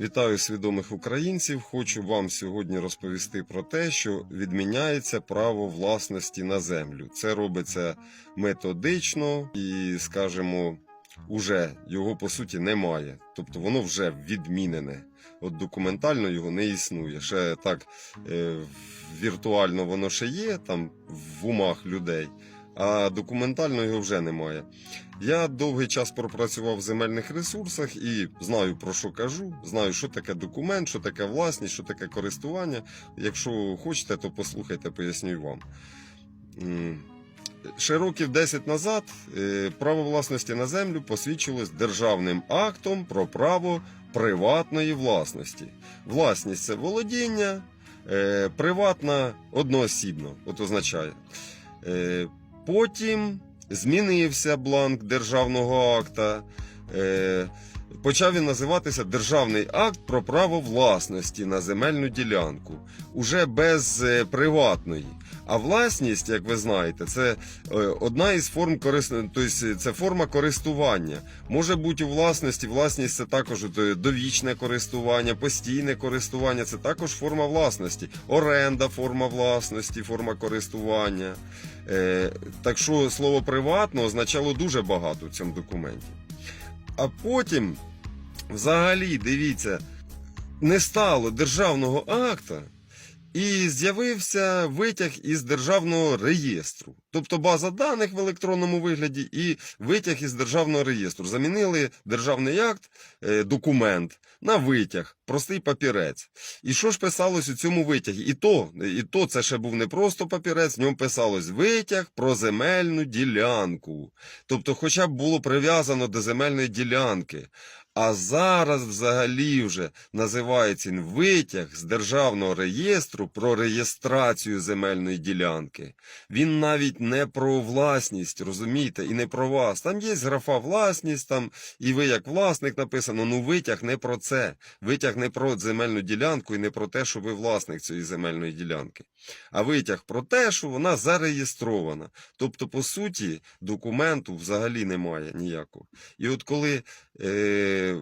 Вітаю свідомих українців. Хочу вам сьогодні розповісти про те, що відміняється право власності на землю. Це робиться методично і, скажімо, уже його по суті немає. Тобто воно вже відмінене. От документально його не існує. Ще так е, віртуально воно ще є там в умах людей, а документально його вже немає. Я довгий час пропрацював в земельних ресурсах і знаю про що кажу, знаю, що таке документ, що таке власність, що таке користування. Якщо хочете, то послухайте, поясню вам. Ще років 10 назад е, право власності на землю посвідчилось державним актом про право приватної власності. Власність це володіння, е, приватна одноосібно, от означає. Потім змінився бланк державного акта. Е, Почав він називатися Державний акт про право власності на земельну ділянку, уже без е, приватної. А власність, як ви знаєте, це е, одна із форм користування, тобто це форма користування. Може бути у власності. Власність це також е, довічне користування, постійне користування, це також форма власності. Оренда, форма власності, форма користування. Е, так що слово приватно означало дуже багато в цьому документі. А потім, взагалі, дивіться, не стало державного акта, і з'явився витяг із державного реєстру. Тобто база даних в електронному вигляді і витяг із державного реєстру. Замінили державний акт, е, документ на витяг, простий папірець. І що ж писалось у цьому витягі? І то, і то це ще був не просто папірець, в ньому писалось витяг про земельну ділянку. Тобто, хоча б було прив'язано до земельної ділянки. А зараз взагалі вже називається він витяг з державного реєстру про реєстрацію земельної ділянки. Він навіть не про власність, розумієте, і не про вас. Там є графа власність, там і ви як власник написано. Ну витяг не про це. Витяг не про земельну ділянку і не про те, що ви власник цієї земельної ділянки. А витяг про те, що вона зареєстрована. Тобто, по суті, документу взагалі немає ніякого. І от коли е,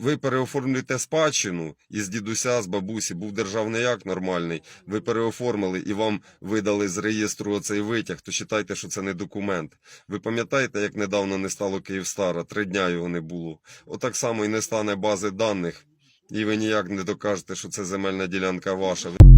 ви переоформлюєте спадщину із дідуся, з бабусі, був державний акт нормальний, ви переоформили і вам видали з реєстру оцей витяг, то вважайте, що це не документ. Ви пам'ятаєте, як недавно не стало Київстара, три дня його не було. Отак само і не стане бази даних, і ви ніяк не докажете, що це земельна ділянка ваша.